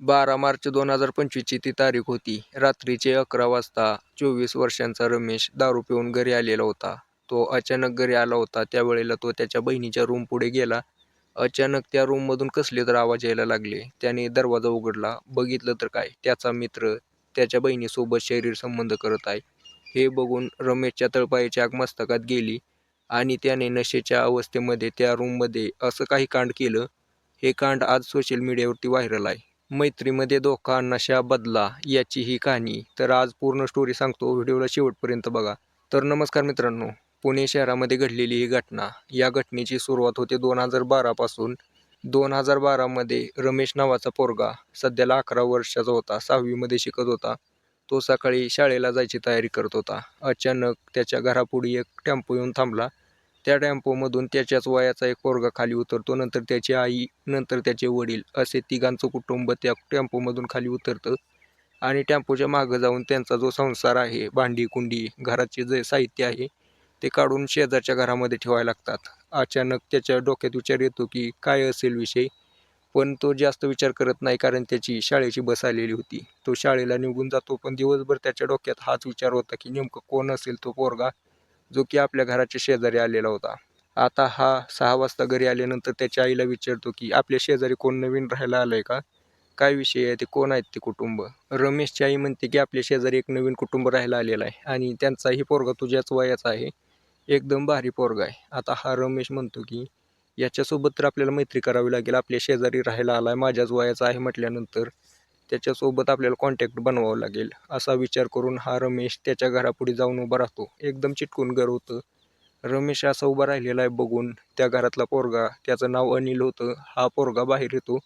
बारा मार्च दोन हजार पंचवीसची ती तारीख होती. रात्रीचे अकरा वाजता चोवीस वर्षांचा रमेश दारू पिऊन घरी आलेला होता. तो अचानक घरी आला होता. त्यावेळेला तो त्याच्या बहिणीच्या रूम पुढे गेला. अचानक त्या रूममधून कसले तर आवाज यायला लागले. त्याने दरवाजा उघडला. बघितलं तर काय? त्याचा मित्र त्याच्या बहिणीसोबत शरीर संबंध करत आहे. हे बघून रमेशच्या तळपायाची आग मस्तकात गेली आणि त्याने नशेच्या अवस्थेमध्ये त्या रूममध्ये असं काही कांड केलं. हे कांड आज सोशल मीडियावरती व्हायरल आहे. मैत्रीमध्ये धोका नशा बदला याची ही कहाणी. तर आज पूर्ण स्टोरी सांगतो. व्हिडिओला शेवटपर्यंत बघा. तर नमस्कार मित्रांनो. पुणे शहरामध्ये घडलेली ही घटना. या घटनेची सुरुवात होते दोन हजार बारापासून दोन हजार बारामध्ये रमेश नावाचा पोरगा सध्याला अकरा वर्षाचा होता. सहावीमध्ये शिकत होता. तो सकाळी शाळेला जायची तयारी करत होता. अचानक त्याच्या घरापुढे एक टेम्पो येऊन थांबला. त्या टेम्पोमधून त्याच्याच वयाचा एक पोरगा खाली उतरतो नंतर त्याची आई नंतर त्याचे वडील असे तिघांचं कुटुंब त्या टेम्पोमधून खाली उतरतं. आणि टेम्पोच्या मागं जाऊन त्यांचा जो संसार आहे भांडी कुंडी घराचे जे साहित्य आहे ते काढून शेजारच्या घरामध्ये ठेवायला लागतात. अचानक त्याच्या डोक्यात विचार येतो की काय असेल विषय? पण तो जास्त विचार करत नाही कारण त्याची शाळेची बस आलेली होती. तो शाळेला निघून जातो पण दिवसभर त्याच्या डोक्यात हाच विचार होता की नेमकं कोण असेल तो पोरगा? जो की आपल्या घराच्या शेजारी आलेला होता. आता हा सहा वाजता घरी आल्यानंतर त्याच्या आईला विचारतो की आपल्या शेजारी कोण नवीन राहायला आलंय का? काय विषय आहे ते? कोण आहेत ते कुटुंब? रमेशची आई म्हणते की आपल्या शेजारी एक नवीन कुटुंब राहायला आलेलं आहे आणि त्यांचाही पोरगा तुझ्याच वयाचा आहे. एकदम भारी पोरगा आहे. आता हा रमेश म्हणतो की याच्यासोबत तर आपल्याला मैत्री करावी लागेल. आपल्या शेजारी राहायला आला आहे माझ्याच वयाचा आहे म्हटल्यानंतर त्याच्यासोबत आपल्याला कॉन्टॅक्ट बनवावं लागेल. असा विचार करून हा रमेश त्याच्या घरापुढे जाऊन उभा राहतो. एकदम चिटकून घर होतं. रमेश असा उभा राहिलेला आहे बघून त्या घरातला पोरगा त्याचं नाव अनिल होतं. हा पोरगा बाहेर येतो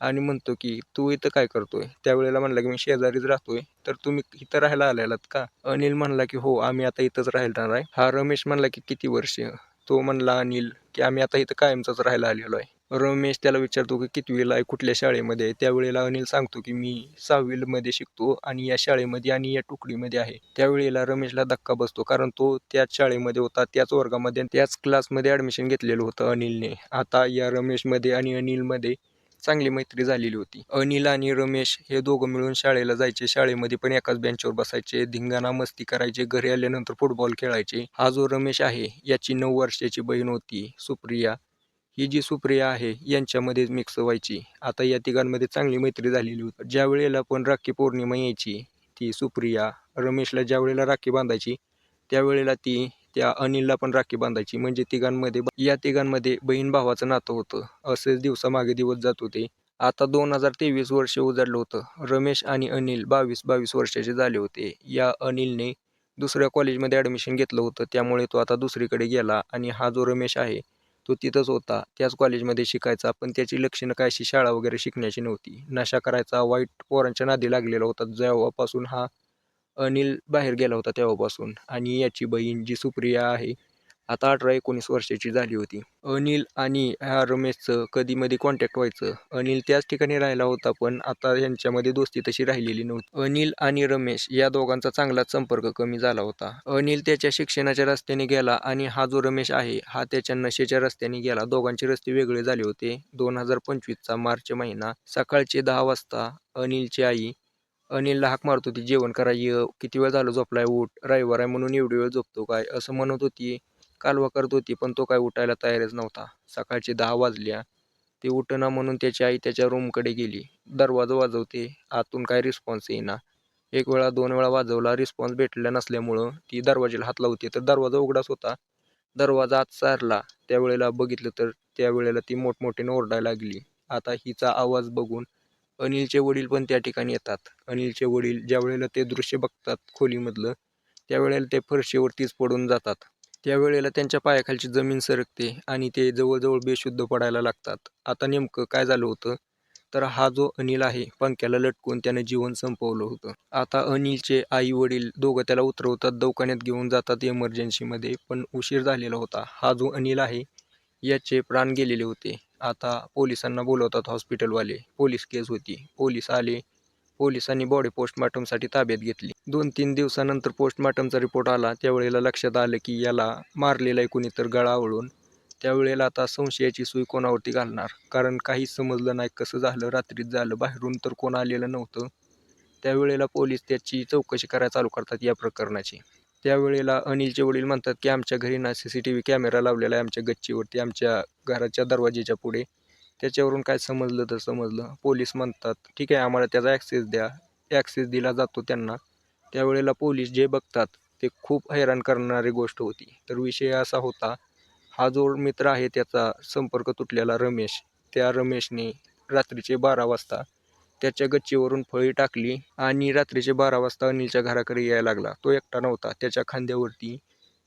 आणि म्हणतो की तू इथं काय करतोय? त्यावेळेला म्हणला की मी शेजारीच राहतोय. तर तुम्ही इथं राहायला आलेलात का? अनिल म्हणला की हो आम्ही आता इथंच राहिला आहे हा रमेश म्हणला की किती वर्ष? तो म्हणला अनिल की आम्ही आता इथं कायमचाच राहायला आलेलो आहे. रमेश त्याला विचारतो की कितवीला आहे कुठल्या शाळेमध्ये आहे? त्यावेळेला अनिल सांगतो की मी सहावीमध्ये शिकतो आणि या शाळेमध्ये आणि या तुकडीमध्ये आहे. त्यावेळेला रमेशला धक्का बसतो कारण तो त्याच शाळेमध्ये होता त्याच वर्गामध्ये आणि त्याच क्लासमध्ये ॲडमिशन घेतलेलं होतं अनिलने. आता या रमेशमध्ये आणि अनिलमध्ये चांगली मैत्री झालेली होती. अनिल आणि रमेश हे दोघं मिळून शाळेला जायचे. शाळेमध्ये पण एकाच बेंचवर बसायचे धिंगाणा मस्ती करायचे घरी आल्यानंतर फुटबॉल खेळायचे. हा जो रमेश आहे याची नऊ वर्षाची बहीण होती सुप्रिया. ही जी सुप्रिया आहे यांच्यामध्येच मिक्स व्हायची. आता या तिघांमध्ये चांगली मैत्री झालेली होती. ज्या वेळेला पण राखी पौर्णिमा यायची ती सुप्रिया रमेशला ज्या वेळेला राखी बांधायची त्यावेळेला ती त्या अनिलला पण राखी बांधायची. म्हणजे तिघांमध्ये या तिघांमध्ये बहीण भावाचं नातं होतं. असेच दिवसामागे दिवस जात होते. आता दोन हजार तेवीस वर्ष उजाडलं होतं. रमेश आणि अनिल बावीस बावीस वर्षाचे झाले होते. या अनिलने दुसऱ्या कॉलेजमध्ये ॲडमिशन घेतलं होतं. त्यामुळे तो आता दुसरीकडे गेला आणि हा जो रमेश आहे तो तिथंच होता. त्याच कॉलेजमध्ये शिकायचा पण त्याची लक्षणं काय अशी शाळा वगैरे शिकण्याची नव्हती. नशा करायचा वाईट पोरांच्या नादी लागलेला होता जेव्हापासून हा अनिल बाहेर गेला होता तेव्हापासून. आणि याची बहीण जी सुप्रिया आहे आता अठरा एकोणीस वर्षाची झाली होती. अनिल आणि ह्या रमेशचं कधी मध्ये कॉन्टॅक्ट व्हायचं. अनिल त्याच ठिकाणी राहिला होता पण आता यांच्यामध्ये दोस्ती तशी राहिलेली नव्हती. अनिल आणि रमेश या दोघांचा चांगलाच संपर्क कमी झाला होता. अनिल त्याच्या शिक्षणाच्या रस्त्याने गेला आणि हा जो रमेश आहे हा त्याच्या नशेच्या रस्त्याने गेला. दोघांचे रस्ते वेगळे झाले होते. दोन हजार पंचवीसचा मार्च महिना सकाळचे दहा वाजता अनिलची आई अनिलला हाक मारत होती जेवण करा किती वेळ झालं झोपलाय? उठ. रविवार आहे म्हणून एवढी वेळ झोपतो काय? असं म्हणत होती. कालवा करत होती पण तो काय उठायला तयारच नव्हता. सकाळचे दहा वाजल्या. ते उठना म्हणून त्याची आई त्याच्या रूमकडे गेली. दरवाजा वाजवते आतून काय रिस्पॉन्स येईना. एक वेळा दोन वेळा वाजवला रिस्पॉन्स भेटला नसल्यामुळं ती दरवाजेला हात लावते. तर दरवाजा उघडाच होता. दरवाजा आत सारला. त्यावेळेला बघितलं तर त्यावेळेला ती मोठमोठ्याने ओरडायला लागली. आता हिचा आवाज बघून अनिलचे वडील पण त्या ठिकाणी येतात. अनिलचे वडील ज्या वेळेला ते दृश्य बघतात खोलीमधलं त्यावेळेला ते फरशीवरतीच पडून जातात. त्यावेळेला त्यांच्या पायाखालची जमीन सरकते आणि ते जवळजवळ बेशुद्ध पडायला लागतात. आता नेमकं काय झालं होतं? तर हा जो अनिल आहे पंख्याला लटकून त्यानं जीवन संपवलं होतं. आता अनिलचे आई वडील दोघं त्याला उतरवतात दवाखान्यात घेऊन जातात इमर्जन्सीमध्ये पण उशीर झालेला होता. हा जो अनिल आहे याचे प्राण गेलेले होते. आता पोलिसांना बोलवतात हॉस्पिटलवाले पोलीस केस होती. पोलीस आले पोलिसांनी बॉडी पोस्टमार्टमसाठी ताब्यात घेतली. दोन तीन दिवसानंतर पोस्टमार्टमचा रिपोर्ट आला. त्यावेळेला लक्षात आलं की याला मारलेला आहे कुणी तर गळा आवळून. त्यावेळेला आता संशयाची सुई कोणावरती घालणार? कारण काहीच समजलं नाही कसं झालं. रात्रीत झालं. बाहेरून तर कोण आलेलं नव्हतं. त्यावेळेला पोलीस त्याची चौकशी करायला चालू करतात या प्रकरणाची. त्यावेळेला अनिलचे वडील म्हणतात की आमच्या घरी ना C C T V camera लावलेला आहे. आमच्या गच्चीवरती आमच्या घराच्या दरवाजेच्या पुढे त्याच्यावरून काय समजलं तर समजलं. पोलीस म्हणतात ठीक आहे आम्हाला त्याचा ॲक्सेस द्या. ॲक्सेस दिला जातो त्यांना. त्यावेळेला पोलीस जे बघतात ते खूप हैराण करणारी गोष्ट होती. तर विषय असा होता हा जो मित्र आहे त्याचा संपर्क तुटलेला रमेश. त्या रमेशने रात्रीचे बारा वाजता त्याच्या गच्चीवरून फळी टाकली आणि रात्रीचे बारा वाजता अनिलच्या घराकडे यायला लागला. तो एकटा नव्हता. त्याच्या खांद्यावरती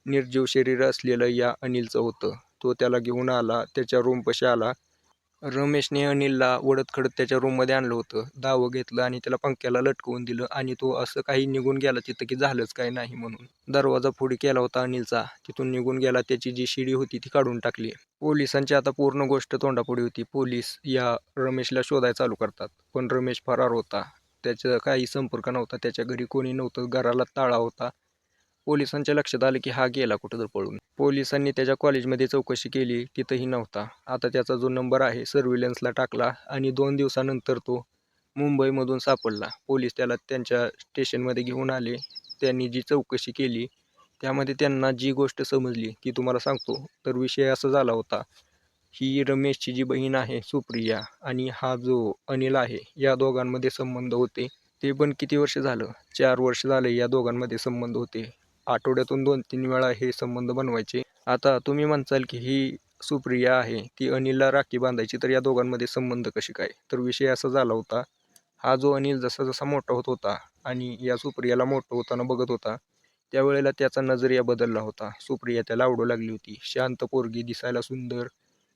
निर्जीव शरीर असलेलं या अनिलचं होतं. तो त्याला घेऊन आला त्याच्या रूमपाशी आला रमेशने अनिलला ओढतखडत त्याच्या रूममध्ये आणलं होतं. दावं घेतलं आणि त्याला पंख्याला लटकवून दिलं आणि तो असं काही निघून गेला तिथं की झालंच काय नाही म्हणून. दरवाजा फोडी केला होता अनिलचा. तिथून निघून गेला त्याची जी शिडी होती ती काढून टाकली. पोलिसांची आता पूर्ण गोष्ट तोंडापुढे होती. पोलीस या रमेशला शोधायला चालू करतात. पण रमेश फरार होता. त्याचा काही संपर्क नव्हता. त्याच्या घरी कोणी नव्हतं. घराला ताळा होता. पोलिसांच्या लक्षात आलं की हा गेला कुठं तर पळून. पोलिसांनी त्याच्या कॉलेजमध्ये चौकशी केली तिथंही नव्हता. आता त्याचा जो नंबर आहे सर्व्हिलन्सला टाकला आणि दोन दिवसानंतर तो मुंबईमधून सापडला. पोलीस त्याला त्यांच्या स्टेशनमध्ये घेऊन आले. त्यांनी जी चौकशी केली त्यामध्ये त्यांना जी गोष्ट समजली ती तुम्हाला सांगतो. तर विषय असा झाला होता ही रमेशची जी बहीण आहे सुप्रिया आणि हा जो अनिल आहे या दोघांमध्ये संबंध होते. ते पण किती वर्ष झालं? चार वर्ष झाले या दोघांमध्ये संबंध होते. आठवड्यातून दोन तीन वेळा हे संबंध बनवायचे. आता तुम्ही म्हणचाल की ही सुप्रिया आहे ती अनिलला राखी बांधायची तर या दोघांमध्ये संबंध कसे काय? तर विषय असा झाला होता हा जो अनिल जसा जसा मोठा होत होता आणि या सुप्रियाला मोठं होताना बघत होता त्यावेळेला त्याचा नजरिया बदलला होता. सुप्रिया त्याला आवडू लागली होती. शांत पोरगी दिसायला सुंदर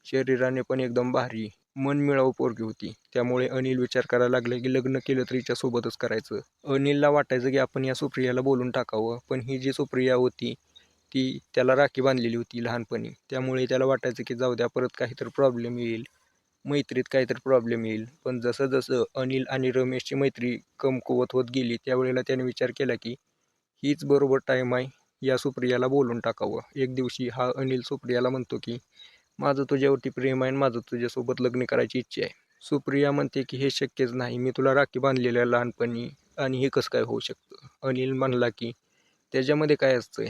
शरीराने पण एकदम भारी मनमिळावू पोरगी होती. त्यामुळे अनिल विचार करायला लागला की लग्न केलं तर हिच्यासोबतच करायचं. अनिलला वाटायचं की आपण या सुप्रियाला बोलून टाकावं. पण ही जी सुप्रिया होती ती त्याला राखी बांधलेली होती लहानपणी. त्यामुळे त्याला वाटायचं की जाऊ द्या परत काहीतरी प्रॉब्लेम येईल. मैत्रीत काहीतरी प्रॉब्लेम येईल. पण जसं जसं अनिल आणि रमेशची मैत्री कमकुवत होत गेली त्यावेळेला त्याने विचार केला की हीच बरोबर टाईम आहे या सुप्रियाला बोलून टाकावं. एक दिवशी हा अनिल सुप्रियाला म्हणतो की माझं तुझ्यावरती प्रेम आहे आणि माझं तुझ्यासोबत लग्न करायची इच्छा आहे. सुप्रिया म्हणते की हे शक्यच नाही. मी तुला राखी बांधलेल्या लहानपणी आणि हे कसं काय होऊ शकतं? अनिल म्हणला की त्याच्यामध्ये काय असतंय?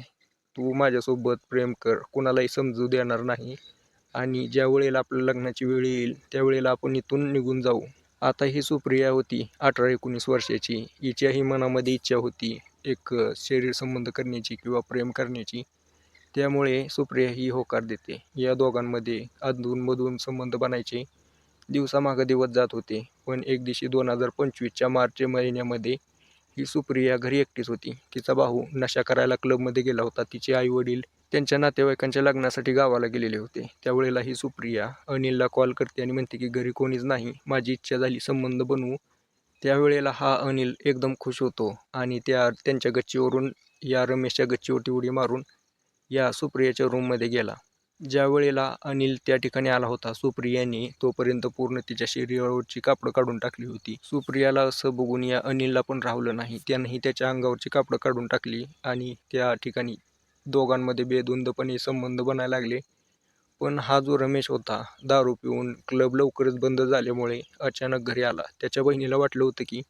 तू माझ्यासोबत प्रेम कर. कुणालाही समजू देणार नाही. आणि ज्या वेळेला आपल्या लग्नाची वेळ येईल त्यावेळेला आपण इथून निघून जाऊ. आता ही सुप्रिया होती अठरा एकोणीस वर्षाची. हिच्याही मनामध्ये इच्छा होती एक शरीर संबंध करण्याची किंवा प्रेम करण्याची. त्यामुळे सुप्रिया ही होकार देते. या दोघांमध्ये अधूनमधून संबंध बनायचे दिवसामागं दिवस जात होते. पण एक दिवशी दोन हजार पंचवीसच्या मार्च महिन्यामध्ये ही सुप्रिया घरी एकटीच होती. तिचा भाऊ नशा करायला क्लबमध्ये गेला होता. तिचे आई वडील त्यांच्या नातेवाईकांच्या लग्नासाठी गावाला गेलेले होते. त्यावेळेला ही सुप्रिया अनिलला कॉल करते आणि म्हणते की घरी कोणीच नाही. माझी इच्छा झाली संबंध बनवू. त्यावेळेला हा अनिल एकदम खुश होतो आणि त्या त्यांच्या गच्चीवरून या रमेशच्या गच्चीवरती उडी मारून या सुप्रियाच्या रूममध्ये गेला. ज्या वेळेला अनिल त्या ठिकाणी आला होता सुप्रियाने तोपर्यंत पूर्ण तिच्या शरीरावरची कापडं काढून टाकली होती. सुप्रियाला असं बघून या अनिलला पण राहलं नाही. त्यांनीही त्याच्या अंगावरची कापडं काढून टाकली आणि त्या ठिकाणी दोघांमध्ये बेधुंदपणे संबंध बनायला लागले. पण हा जो रमेश होता दारू पिऊन क्लब लवकरच बंद झाल्यामुळे अचानक घरी आला. त्याच्या बहिणीला वाटलं होतं की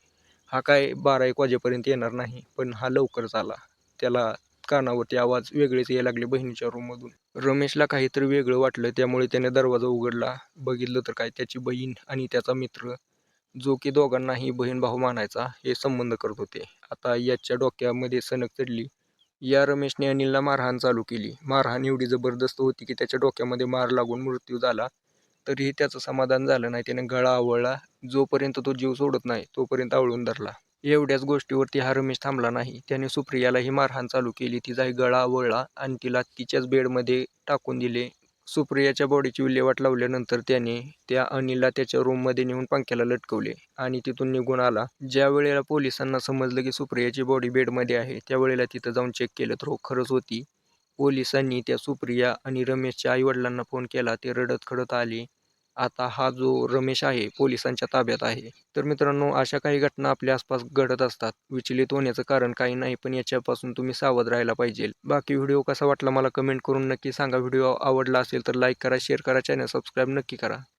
हा काय बारा एक वाजेपर्यंत येणार नाही पण हा लवकरच आला. त्याला कानावरती आवाज वेगळेच यायला लागले बहिणीच्या रूममधून रमेशला काहीतरी वेगळं वाटलं त्यामुळे त्याने दरवाजा उघडला. बघितलं तर काय त्याची बहीण आणि त्याचा मित्र. जो की दोघांनाही बहीण भाऊ मानायचा हे संबंध करत होते. आता याच्या डोक्यामध्ये सनक चढली. या रमेशने अनिलला मारहाण चालू केली. मारहाण एवढी जबरदस्त होती की त्याच्या डोक्यामध्ये मार लागून मृत्यू झाला. तरीही त्याचं समाधान झालं नाही. त्याने गळा आवळला. जोपर्यंत तो जीव सोडत नाही तोपर्यंत आवळून धरला. एवढ्याच गोष्टीवरती हा रमेश थांबला नाही. त्याने सुप्रियालाही मारहाण चालू केली. तिचाही गळा वळला आणि तिला तिच्याच बेडमध्ये टाकून दिले. सुप्रियाच्या बॉडीची विल्हेवाट लावल्यानंतर त्याने त्या अनिलला त्याच्या रूममध्ये नेऊन पंख्याला लटकवले आणि तिथून निघून आला. ज्या वेळेला पोलिसांना समजलं की सुप्रियाची बॉडी बेडमध्ये आहे त्यावेळेला तिथं जाऊन चेक केलं तर हो खरंच होती. पोलिसांनी त्या सुप्रिया आणि रमेशच्या आईवडिलांना फोन केला. ते रडत खडत आले. आता हा जो रमेश आहे पोलिसांच्या ताब्यात आहे. तर मित्रांनो अशा काही घटना आपल्या आसपास घडत असतात. विचलित होण्याचं कारण काही नाही पण याच्यापासून तुम्ही सावध राहायला पाहिजे. बाकी व्हिडिओ कसा वाटला मला कमेंट करून नक्की सांगा. व्हिडिओ आवडला असेल तर लाईक करा शेअर करा चॅनल सबस्क्राईब नक्की करा.